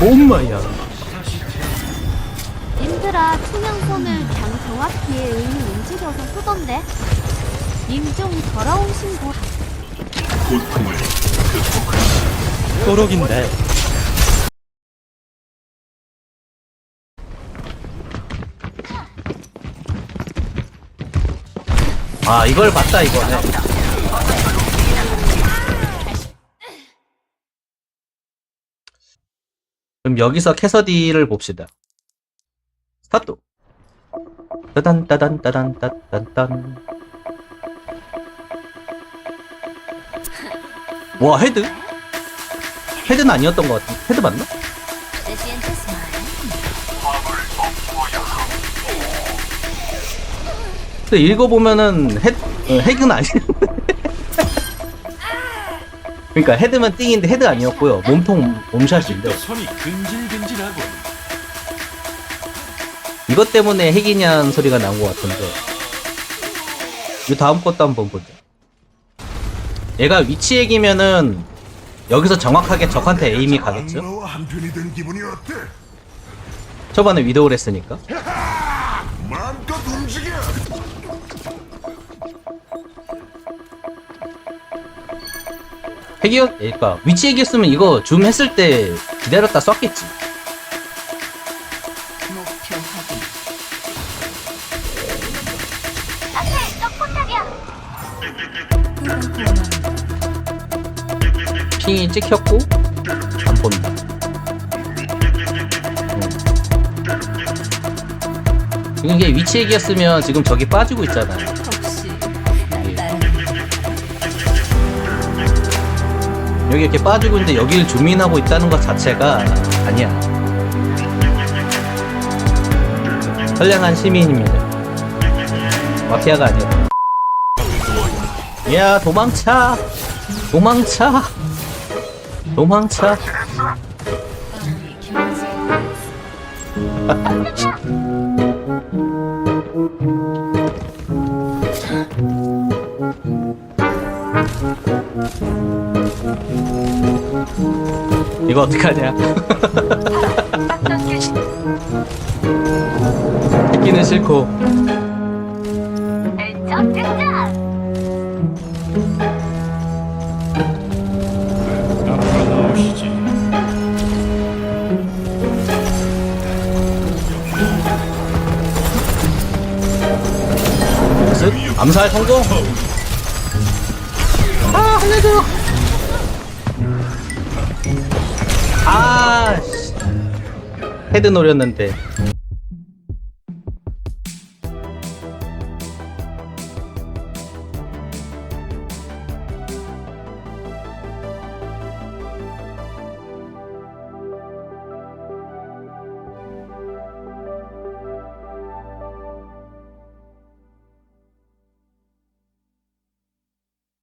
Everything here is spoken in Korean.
엄마야. 님들아 투명선을 그냥 정확히에 의미 움직여서 쓰던데 님 좀 더러운 신고 또록인데. 아 이걸 봤다 이거네. 그럼 여기서 캐서디를 봅시다. 스타트. 따단 따단 따단 따단 딴. 와 헤드? 헤드는 아니었던 것 같은데 헤드 맞나? 근데 읽어보면은 헤, 어, 핵은 아니 그러니까 헤드만 띵인데 헤드 아니었고요. 몸통 몸샷인데. 손이 근질근질하고. 이것 때문에 핵이냐는 소리가 나온 것 같은데. 이 다음 것도 한번 보자 얘가 위치 핵이면은 여기서 정확하게 적한테 에임이 가겠죠? 악마와 한편이 된 기분이 어때? 초반에 위도우를 했으니까. 마음껏 움직여! 핵이었, 그러니까 위치 핵이었으면 이거 줌 했을 때 기다렸다 쐈겠지. 핑이 찍혔고 안 본다. 음. 이게 위치 핵이었으면 지금 저기 빠지고 있잖아 여기 이렇게 빠지고 있는데 여기를 주민하고 있다는 것 자체가 아니야. 선량한 시민입니다. 마피아가 아니야. 야 도망차, 도망차, 도망차. 이거 어떡하냐? 듣기는 싫고 앞으로 나오시지 무슨 암살 성공? 아 살려줘! 아 씨. 헤드 노렸는데